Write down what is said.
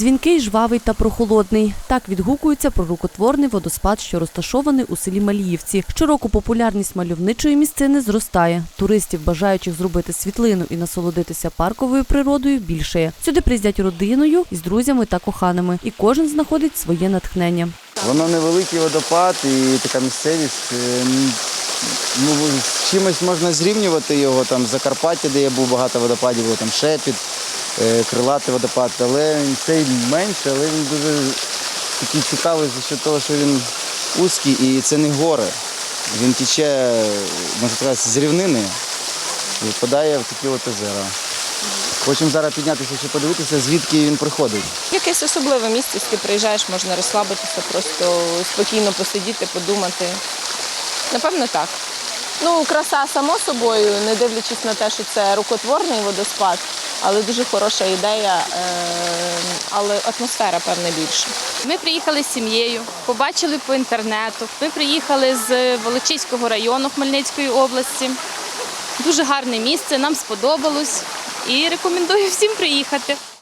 Дзвінкий, жвавий та прохолодний. Так відгукується про рукотворний водоспад, що розташований у селі Маліївці. Щороку популярність мальовничої місцини зростає. Туристів, бажаючих зробити світлину і насолодитися парковою природою, більшає. Сюди приїздять родиною із друзями та коханими, і кожен знаходить своє натхнення. Воно невеликий водопад і така місцевість. е, Ну, чимось можна зрівнювати його там Закарпаття, де є був багато водопадів, там Шепіт, крилатий водопад, але цей менше, але він дуже такий цікавий за того, що він узкий і це не гори. Він тече, можна сказати, з рівнини і впадає в такі от озера. Хочемо зараз піднятися, щоб подивитися, звідки він приходить. Якесь особливе місце, ти приїжджаєш, можна розслабитися, просто спокійно посидіти, подумати. Напевно, так. Ну, краса само собою, не дивлячись на те, що це рукотворний водоспад, але дуже хороша ідея, е, але атмосфера, певне, більше. Ми приїхали з сім'єю, побачили по інтернету. Ми приїхали з Волочиського району Хмельницької області. Дуже гарне місце, нам сподобалось і рекомендую всім приїхати.